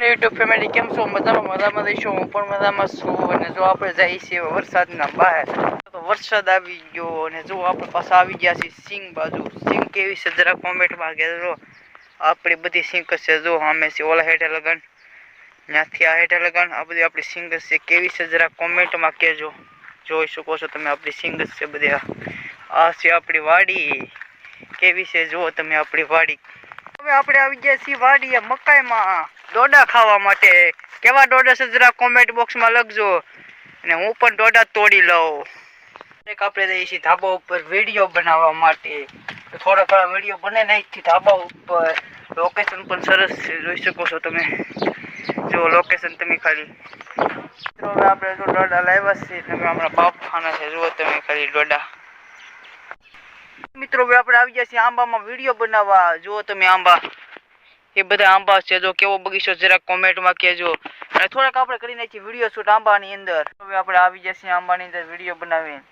YouTube family કેમ છો? મજામાં મજામાં દઈશું હું પણ મજામાં છું અને જો આપણે જઈએ છીએ વરસાદના બહાર, તો વરસાદ આવી ગયો અને જો આપણે પાછા આવી ગયા છીએ સિંગ બાજુ. સિંગ કેવી છે? જરા કોમેન્ટમાં કહેજો. આપણી બધી સિંગ છે. જો અમે છે, ઓલા હેઠે લગન, ત્યાંથી આ હેઠે લગન, આ બધી આપણી સિંગ છે. કેવી છે? જરા કોમેન્ટમાં કહેજો. જોઈ શકો છો તમે આપણી સિંગ છે બધી. આ છે આપણી વાડી. કેવી છે? જુઓ તમે આપણી વાડી. હવે આપણે આવી ગયા છીએ વાડીએ, મકાઈમાં. ડોડા ખાવા માટે. કેવા ડોડા છે જરા કોમેન્ટ બોક્સમાં લખજો. અને હું પણ ડોડા તોડી લઉં. એક આપણે જઈએ છીએ ધાબા ઉપર વીડિયો બનાવવા માટે. થોડા ઘણા વીડિયો બને નાખી ધાબા ઉપર. લોકેશન પણ સરસ જોઈ શકો છો તમે. જો લોકેશન તમે ખાલી. હવે આપણે જો ડોડા લાવ્યા છે તમે હમણાં બાપ ખાના છે, જુઓ તમે ખાલી ડોડા. મિત્રો આપણે આવી ગયા છીએ આંબામાં વીડિયો બનાવવા. જુઓ તમે આંબા. એ બધા આંબા છે. જો કેવો બગીચો જરાક કોમેન્ટમાં કહેજો. અને થોડાક આપણે કરી નાખીએ વીડિયો શૂટ આંબાની અંદર. હવે આપણે આવી જશે આંબાની અંદર વીડિયો બનાવીને.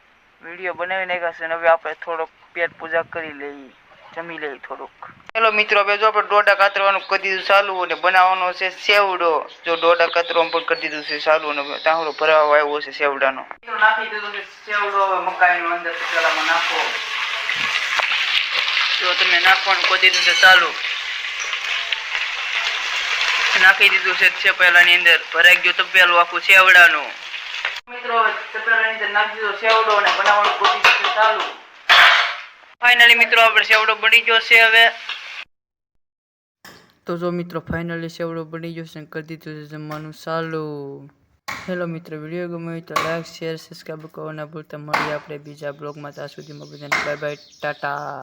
વીડિયો બનાવી નાખાશે અને હવે આપણે થોડોક પેટ પૂજા કરી લઈએ. જમી લઈએ થોડુંક. ચલો મિત્રો, હવે જો આપણે ડોડા કાતરવાનું કરી દીધું ચાલુ અને બનાવવાનો છે સેવડો. જો ડોડા કાતરવાનું પણ કરી દીધું છે ચાલુ અને તાહડો ભરાવા આવ્યો છે સેવડાનો. નાખી દીધું સેવડો. મકાઈનો અંદર પેલામાં નાખો. જો તમે નાખવાનું કરી દીધું છે ચાલુ. નાખી દીધું છે તપેલાની અંદર. ભરાઈ ગયું તપેલું આખું સેવડાનું મિત્રો તપેલાની અંદર નાખી દીધો સેવડો અને બનાવવાનું કોશિશ છે ચાલુ. ફાઇનલી મિત્રો આપણે સેવડો બની ગયો છે હવે. તો જો મિત્રો ફાઇનલી સેવડો બની ગયો છે અને કરી દીધું છે જમવાનું ચાલુ. હેલો મિત્રો વીડિયો ગમ્યો હોય તો લાઈક શેર સબસ્ક્રાઈબ કરવાના ભૂલતા. મળીએ આપણે બીજા બ્લોગમાં ત્યાં સુધીમાં બધાને બાય બાય ટાટા.